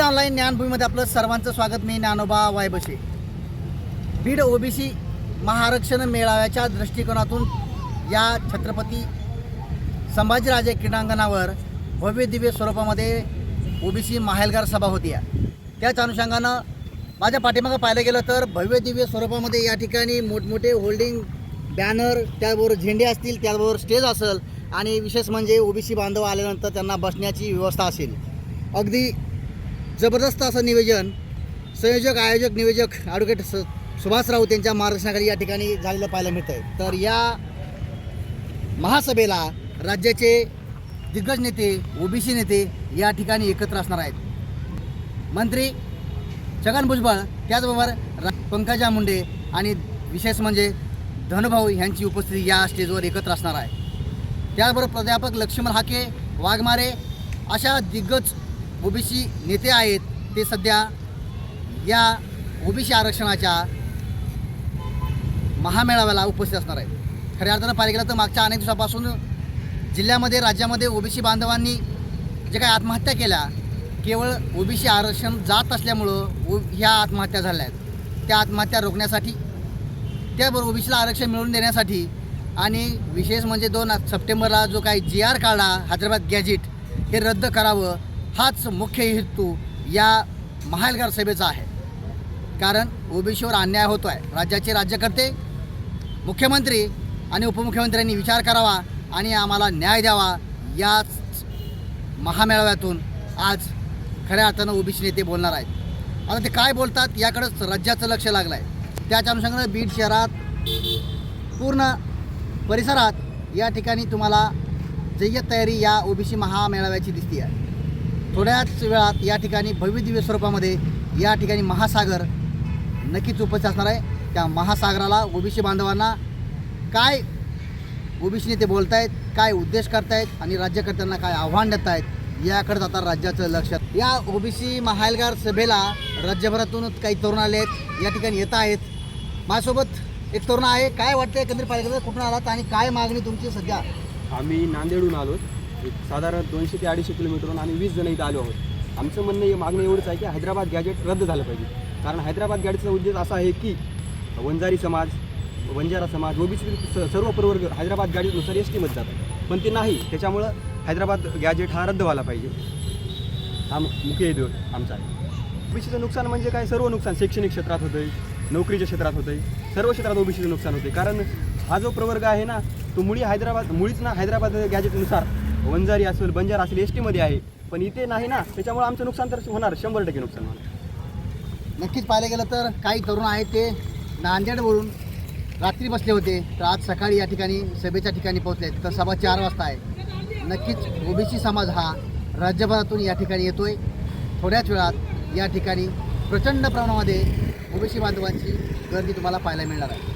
Online ज्ञानभूमीमध्ये आपलं सर्वांचं स्वागत. मी ज्ञानोबा वायबशे. बीड ओबीसी महाआरक्षण मेळाव्याच्या दृष्टिकोनातून या छत्रपती संभाजीराजे क्रीडांगणावर भव्य दिव्य स्वरूपामध्ये ओबीसी माहेलगार सभा होती. आहे त्याच अनुषंगानं माझ्या पाठीमागं पाहिलं गेलं तर भव्य दिव्य स्वरूपामध्ये या ठिकाणी मोठमोठे होल्डिंग बॅनर त्याबरोबर झेंडे असतील त्याबरोबर स्टेज असेल आणि विशेष म्हणजे ओबीसी बांधव आल्यानंतर त्यांना बसण्याची व्यवस्था असेल. अगदी जबरदस्त असं नियोजन संयोजक आयोजक नियोजक ॲडव्होकेट स सुभाष राऊत यांच्या मार्गदर्शनाखाली या ठिकाणी झालेलं पाहायला मिळतं आहे तर या महासभेला राज्याचे दिग्गज नेते ओबीसी नेते या ठिकाणी एकत्र असणार आहेत. मंत्री छगन भुजबळ त्याचबरोबर पंकजा मुंडे आणि विशेष म्हणजे धनुभाऊ यांची उपस्थिती या स्टेजवर एकत्र असणार आहे. त्याचबरोबर प्राध्यापक लक्ष्मण हाके वाघमारे अशा दिग्गज ओबीसी नेते आहेत ते सध्या या ओबीसी आरक्षणाच्या महामेळाव्याला उपस्थित असणार आहेत. खऱ्या अर्थानं पाहिलं गेलं तर मागच्या अनेक दिवसापासून जिल्ह्यामध्ये राज्यामध्ये ओबीसी बांधवांनी जे काही आत्महत्या केल्या केवळ ओबीसी आरक्षण जात असल्यामुळं ओ ह्या आत्महत्या झाल्या आहेत. त्या आत्महत्या रोखण्यासाठी त्याबरोबर ओबीसीला आरक्षण मिळवून देण्यासाठी आणि विशेष म्हणजे दोन सप्टेंबरला जो काही जी आर काढला हैदराबाद गॅजेट हे रद्द करावं हाच मुख्य हेतू या महालगार सभेचा आहे. कारण ओबीसीवर अन्याय होतो आहे राज्याचे राज्यकर्ते मुख्यमंत्री आणि उपमुख्यमंत्र्यांनी विचार करावा आणि आम्हाला न्याय द्यावा याच महामेळाव्यातून आज खऱ्या अर्थानं ओबीसी नेते बोलणार आहेत. आता ते काय बोलतात याकडंच राज्याचं लक्ष लागलं आहे त्याच्या अनुषंगानं बीड शहरात पूर्ण परिसरात या ठिकाणी तुम्हाला जय्यत तयारी या ओबीसी महामेळाव्याची दिसते आहे थोड्याच वेळात या ठिकाणी भव्य दिव्य स्वरूपामध्ये या ठिकाणी महासागर नक्कीच उपस्थित असणार आहे. त्या महासागराला ओबीसी बांधवांना काय ओबीसी नेते बोलत आहेत काय उद्देश करतायत आणि राज्यकर्त्यांना काय आव्हान देत आहेत याकडे आता राज्याचं लक्ष या ओबीसी महायलगार सभेला राज्यभरातून काही तरुण आले आहेत या ठिकाणी येत आहेत. माझ्यासोबत एक तरुण आहे. काय वाटतंय एकंदरीत पाहिलं कुठून आलात आणि काय मागणी तुमची सध्या? आम्ही नांदेडहून आलो. एक साधारण दोनशे ते अडीचशे किलोमीटरहून आम्ही वीस जण इथं आलो आहोत. आमचं म्हणणं हे मागणं एवढंच आहे की हैदराबाद गॅजेट रद्द झालं पाहिजे. कारण हैदराबाद गॅजेटचा उद्देश असा आहे की वंजारी समाज वंजारा समाज ओबीसी सर्व प्रवर्ग हैदराबाद गॅजेटनुसार एस टीमध्ये जातात. पण ते नाही. त्याच्यामुळं हैदराबाद गॅजेट हा रद्द व्हायला पाहिजे. हा मु- मुख्य हेतू आमचा आहे. ओबीसीचं नुकसान म्हणजे काय? सर्व नुकसान शैक्षणिक क्षेत्रात होतं आहे नोकरीच्या क्षेत्रात होतं आहे सर्व क्षेत्रात ओबीसीचं नुकसान होते कारण हा जो प्रवर्ग आहे ना तो मुळी हैदराबाद मुळीच ना हैदराबाद गॅजेटनुसार वंजारी असेल बंजार असेल एस टीमध्ये आहे. पण इथे नाही ना त्याच्यामुळे आमचं नुकसान तर होणार शंभर टक्के नुकसान होणार. नक्कीच पाहिलं गेलं तर काही तरुण आहेत ते नांदेडवरून रात्री बसले होते. तर आज सकाळी या ठिकाणी सभेच्या ठिकाणी पोहोचले तर सभा चार वाजता आहे. नक्कीच ओबीसी समाज हा राज्यभरातून या ठिकाणी येतोय. थोड्याच वेळात या ठिकाणी प्रचंड प्रमाणामध्ये ओबीसी बांधवांची गर्दी तुम्हाला पाहायला मिळणार आहे.